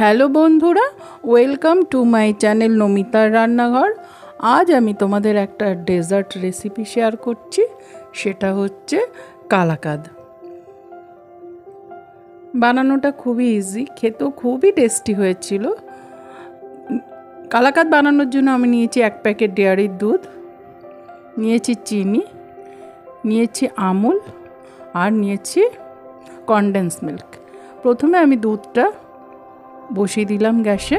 Hello বন্ধুরা welcome to my channel নমিতার রান্নাঘর। আজ আমি তোমাদের একটা ডেজার্ট রেসিপি শেয়ার করছি, সেটা হচ্ছে কালাকাদ। বানানোটা খুবই ইজি খেতেও খুবই টেস্টি হয়েছিল। কালাকাদ বানানোর জন্য আমি নিয়েছি এক প্যাকেট ডেয়ারির দুধ, নিয়েছি চিনি, নিয়েছি আমুল, আর নিয়েছি কনডেন্স মিল্ক প্রথমে আমি দুধটা বসিয়ে দিলাম গ্যাসে।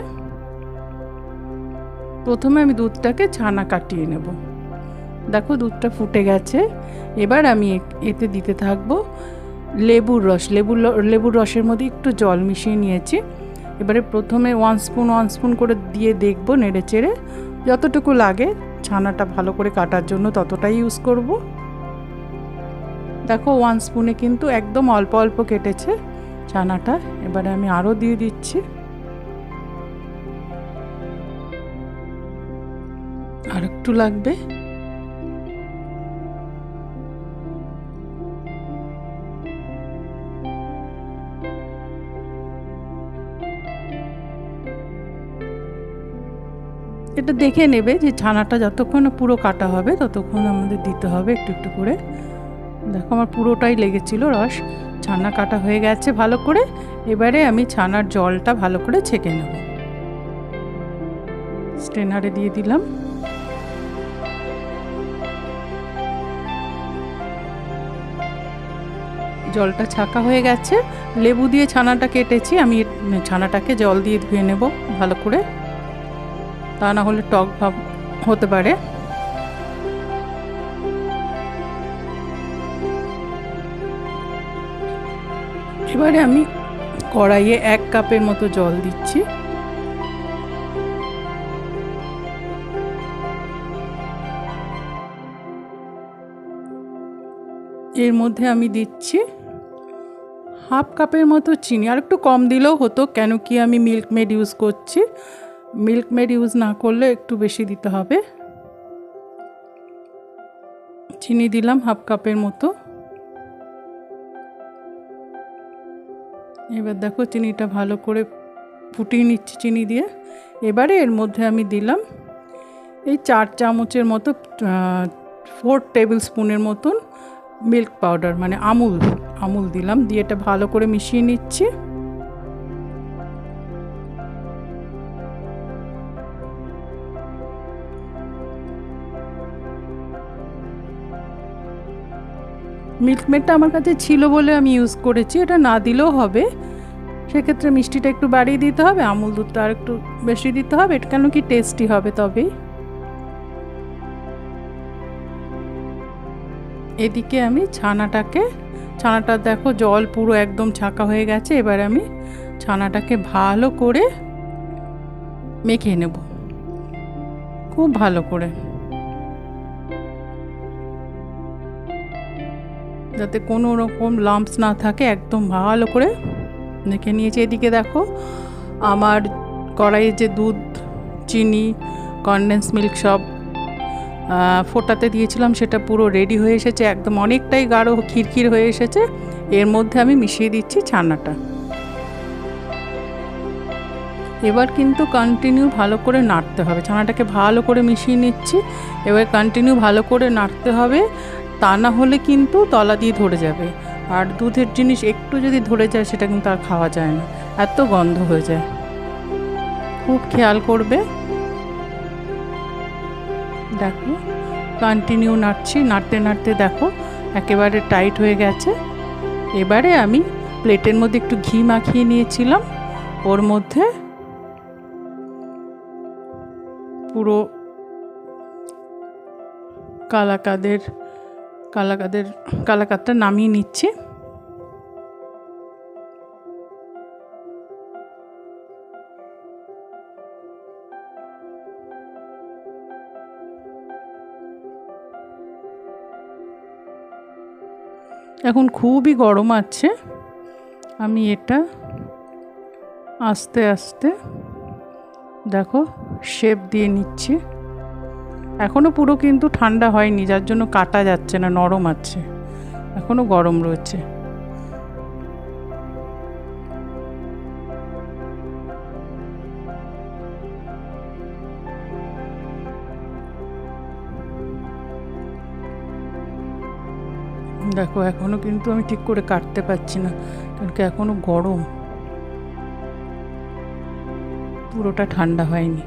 প্রথমে আমি দুধটাকে ছানা কাটিয়ে নেব। দেখো দুধটা ফুটে গেছে। এবার আমি এতে দিতে থাকব লেবুর রস। লেবুর লেবুর রসের মধ্যে একটু জল মিশিয়ে নিয়েছি। এবারে প্রথমে ওয়ান স্পুন ওয়ান স্পুন করে দিয়ে দেখব নেড়ে চেড়ে। যতটুকু লাগে ছানাটা ভালো করে কাটার জন্য ততটাই ইউজ করব। দেখো ওয়ান স্পুনে কিন্তু একদম অল্প অল্প কেটেছে ছানাটা। এবারে আমি আরও দিয়ে দিচ্ছি। একটু লাগবে? এটা দেখে নেবে যে ছানাটা যতক্ষণ পুরো কাটা হবে, ততক্ষণ আমাদের দিতে হবে একটু একটু করে। দেখো আমার পুরোটাই লেগেছিল রস। ছানা কাটা হয়ে গেছে ভালো করে। এবারে আমি ছানার জলটা ভালো করে ছেঁকে নেব। স্টেনারে দিয়ে দিলাম। জলটা ছাকা হয়ে গেছে। লেবু দিয়ে ছানাটা কেটেছি, আমি ছানাটাকে জল দিয়ে ধুয়ে নেব ভালো করে। তা না হলে টক ভাব হতে পারে। এবারে আমি কড়াইয়ে এক কাপের মতো জল দিচ্ছি। এর মধ্যে আমি দিচ্ছি হাফ কাপের মতো চিনি, আর একটু কম দিলেও হতো, কেন কি আমি মিল্ক মেড ইউজ করছি। মিল্ক মেড ইউজ না করলে একটু বেশি দিতে হবে। চিনি দিলাম হাফ কাপের মতো। এবার দেখো চিনিটা ভালো করে ফুটিয়ে নিচ্ছি চিনি দিয়ে। এবারে এর মধ্যে আমি দিলাম এই চার চামচের মতো ফোর টেবিল স্পুনের মতন মিল্ক পাউডার মানে আমুল আমুল দিলাম, দিয়ে এটা ভালো করে মিশিয়ে নিচ্ছি। মিল্কমেডটা আমার কাছে ছিল বলে আমি ইউজ করেছি, এটা না দিলেও হবে। সেক্ষেত্রে মিষ্টিটা একটু বাড়িয়ে দিতে হবে, আমুল দুধটা আর একটু বেশি দিতে হবে, এটা কেন কি টেস্টি হবে তবেই। এদিকে আমি ছানাটাকে, ছানাটা দেখো জল পুরো একদম ছাকা হয়ে গেছে, এবার আমি ছানাটাকে ভালো করে মেখে নেব। খুব ভালো করে। যাতে কোনো রকম লাম্পস না থাকে, একদম ভালো করে মেখে নিয়েছি। এদিকে দেখো আমার কড়াইয়ে যে দুধ, চিনি কনডেন্স মিল্ক সব ফোটাতে দিয়েছিলাম, সেটা পুরো রেডি হয়ে এসেছে, একদম অনেকটাই গাঢ় খিরখির হয়ে এসেছে। এর মধ্যে আমি মিশিয়ে দিচ্ছি ছানাটা। এবার কিন্তু কন্টিনিউ ভালো করে নাড়তে হবে। ছানাটাকে ভালো করে মিশিয়ে নিচ্ছি। এবার কন্টিনিউ ভালো করে নাড়তে হবে। তা না হলে কিন্তু তলা দিয়ে ধরে যাবে। আর দুধের জিনিস একটু যদি ধরে যায়, সেটা কিন্তু আর খাওয়া যায় না। এত গন্ধ হয়ে যায়। খুব খেয়াল করবে। দেখো কন্টিনিউ নাড়ছি, নাড়তে নাড়তে দেখো, একেবারে টাইট হয়ে গেছে। এবারে আমি প্লেটের মধ্যে একটু ঘি মাখিয়ে নিয়েছিলাম। ওর মধ্যে পুরো কালাকাদের কালাকাদের কালাকাদটা নামিয়ে নিচ্ছি। এখন খুবই গরম আছে। আমি এটা আস্তে আস্তে দেখো শেপ দিয়ে নিচ্ছি। এখনও পুরো কিন্তু ঠান্ডা হয়নি, যার জন্য কাটা যাচ্ছে না, নরম আছে। এখনও গরম রয়েছে। দেখো এখনও কিন্তু আমি ঠিক করে কাটতে পারছি না, কারণ কি এখনও গরম। পুরোটা ঠান্ডা হয়নি।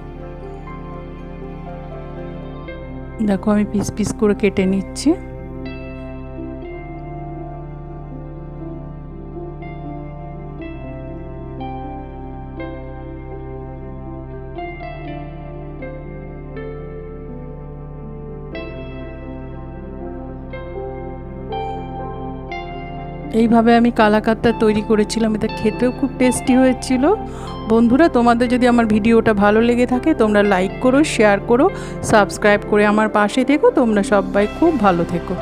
দেখো, আমি পিস পিস করে কেটে নিচ্ছি। এইভাবে আমি কালাকাতটা তৈরি করেছিলাম, এটা খেতেও খুব টেস্টি হয়েছিল। বন্ধুরা, তোমাদের যদি আমার ভিডিওটা ভালো লেগে থাকে, তোমরা লাইক করো শেয়ার করো সাবস্ক্রাইব করে আমার পাশে থেকো, তোমরা সবাই খুব ভালো থেকো।